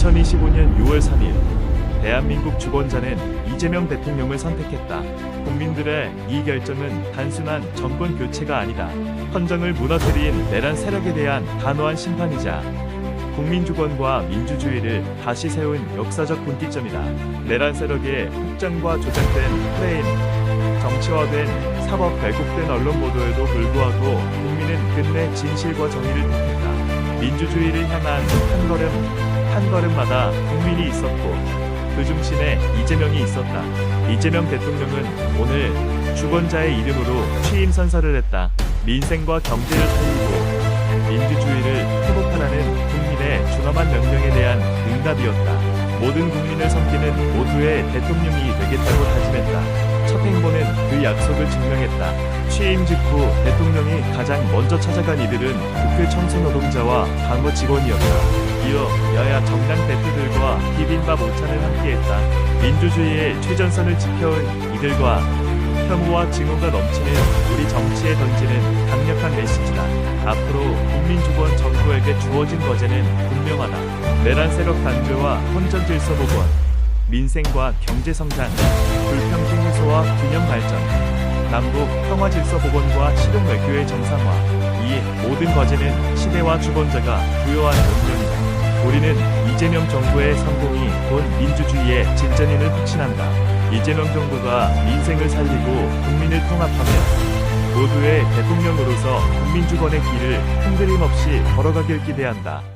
2025년 6월 3일 대한민국 주권자는 이재명 대통령을 선택했다. 국민들의 이 결정은 단순한 정권 교체가 아니다. 헌정을 무너뜨린 내란 세력에 대한 단호한 심판이자 국민 주권과 민주주의를 다시 세운 역사적 분기점이다. 내란 세력의 확장과 조작된 프레임, 정치화된 사법 왜곡된 언론 보도에도 불구하고 국민은 끝내 진실과 정의를 택했다. 민주주의를 향한 한 걸음 한 걸음마다 국민이 있었고 그 중심에 이재명이 있었다. 이재명 대통령은 오늘 주권자의 이름으로 취임 선서를 했다. 민생과 경제를 살리고 민주주의를 회복하라는 국민의 준엄한 명령에 대한 응답이었다. 모든 국민을 섬기는 모두의 대통령이 되겠다고 다짐했다. 첫 행보는 그 약속을 증명했다. 취임 직후 대통령이 가장 먼저 찾아간 이들은 국회 청소 노동자와 방어 직원이었다. 이어 여야 정당 대표들과 비빔밥 오찬을 함께했다. 민주주의의 최전선을 지켜온 이들과 혐오와 증오가 넘치는 우리 정치에 던지는 강력한 메시지다. 앞으로 국민주권 정부에게 주어진 과제는 분명하다. 내란 세력 단죄와 헌정 질서 복원, 민생과 경제 성장, 불평등 해소와 균형 발전, 남북 평화 질서 복원과 실용 외교의 정상화. 이 모든 과제는 시대와 주권자가 부여한 운명이다. 우리는 이재명 정부의 성공이 곧 민주주의의 진전임을 확신한다. 이재명 정부가 민생을 살리고 국민을 통합하며 모두의 대통령으로서 국민주권의 길을 흔들림 없이 걸어가길 기대한다.